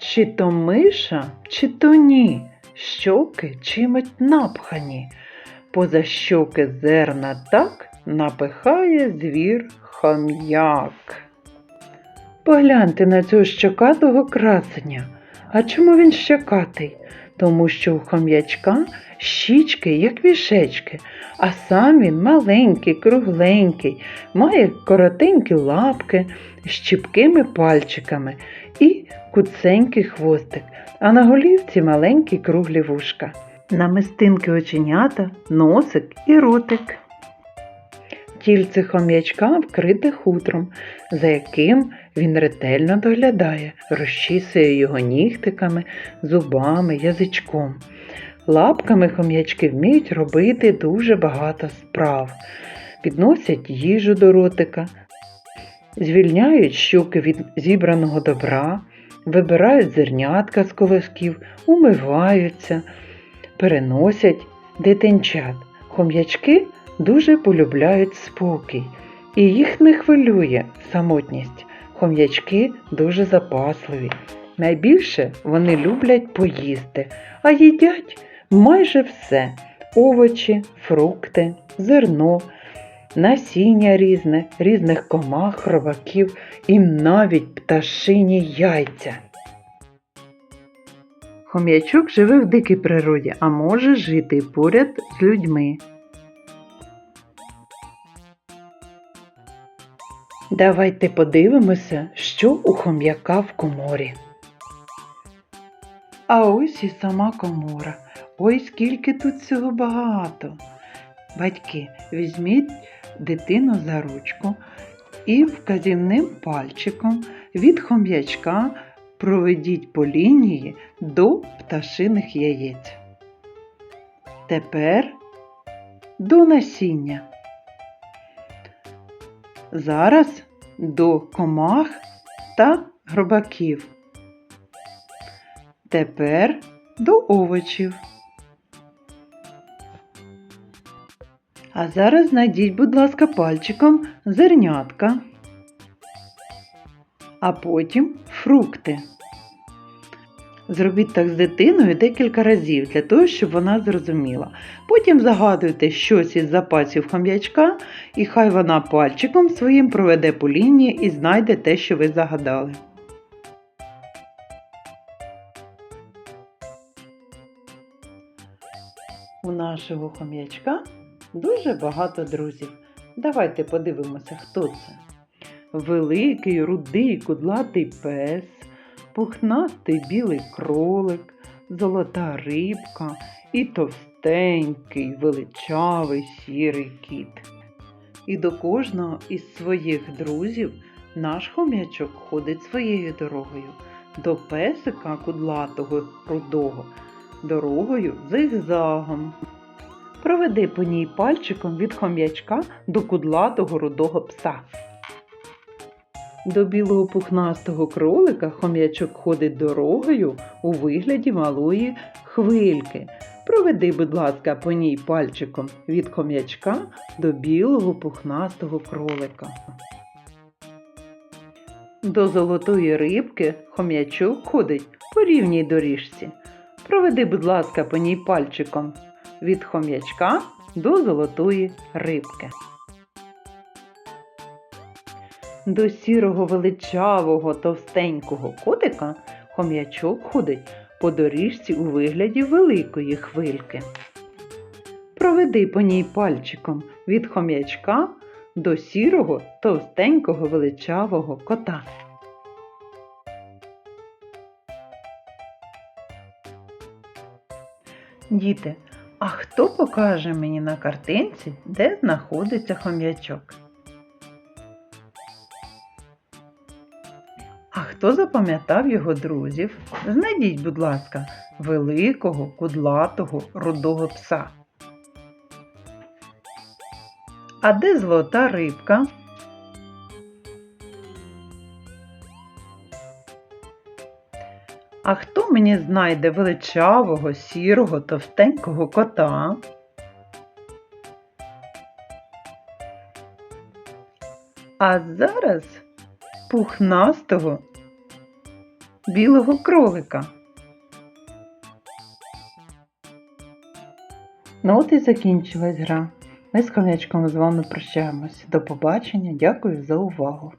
Чи то миша, чи то ні, щоки чимось напхані. Поза щоки зерна так напихає звір хом'як. Погляньте на цього щокатого красення. А чому він щокатий? Тому що у хом'ячка щічки, як вішечки, а сам він маленький, кругленький, має коротенькі лапки з чіпкими пальчиками і куценький хвостик, а на голівці маленькі круглі вушка. Намистинки оченята, носик і ротик. Тільце хом'ячка вкрите хутром, за яким він ретельно доглядає, розчісує його нігтиками, зубами, язичком. Лапками хом'ячки вміють робити дуже багато справ. Підносять їжу до ротика, звільняють щуки від зібраного добра, вибирають зернятка з колосків, умиваються, переносять дитинчат. Хом'ячки дуже полюбляють спокій, і їх не хвилює самотність. Хом'ячки дуже запасливі. Найбільше вони люблять поїсти, а їдять майже все: овочі, фрукти, зерно, насіння різне, різних комах, хробаків і навіть пташині яйця. Хом'ячок живе в дикій природі, а може жити поряд з людьми. Давайте подивимося, що у хом'яка в коморі. А ось і сама комора. Ой, скільки тут всього багато. Батьки, візьміть дитину за ручку і вказівним пальчиком від хом'ячка проведіть по лінії до пташиних яєць. Тепер до насіння. Зараз до комах та гробаків. Тепер до овочів. А зараз знайдіть, будь ласка, пальчиком зернятка, а потім фрукти. Зробіть так з дитиною декілька разів для того, щоб вона зрозуміла. Потім загадуйте щось із запасів хом'ячка, і хай вона пальчиком своїм проведе по лінії і знайде те, що ви загадали. У нашого хом'ячка дуже багато друзів. Давайте подивимося, хто це. Великий, рудий, кудлатий пес, пухнастий білий кролик, золота рибка і товстенький, величавий сірий кіт. І до кожного із своїх друзів наш хом'ячок ходить своєю дорогою, до песика кудлатого рудого, дорогою зигзагом. Проведи по ній пальчиком від хом'ячка до кудлатого рудого пса. До білого пухнастого кролика хом'ячок ходить дорогою у вигляді малої хвильки. Проведи, будь ласка, по ній пальчиком від хом'ячка до білого пухнастого кролика. До золотої рибки хом'ячок ходить по рівній доріжці. Проведи, будь ласка, по ній пальчиком від хом'ячка до золотої рибки. До сірого величавого товстенького котика хом'ячок ходить по доріжці у вигляді великої хвильки. Проведи по ній пальчиком від хом'ячка до сірого товстенького величавого кота. Діти, а хто покаже мені на картинці, де знаходиться хом'ячок? Хто запам'ятав його друзів? Знайдіть, будь ласка, великого, кудлатого, рудого пса. А де золота рибка? А хто мені знайде величавого, сірого, товстенького кота? А зараз пухнастого білого кролика. Ну от і закінчилась гра. Ми з хомячком з вами прощаємось. До побачення, дякую за увагу.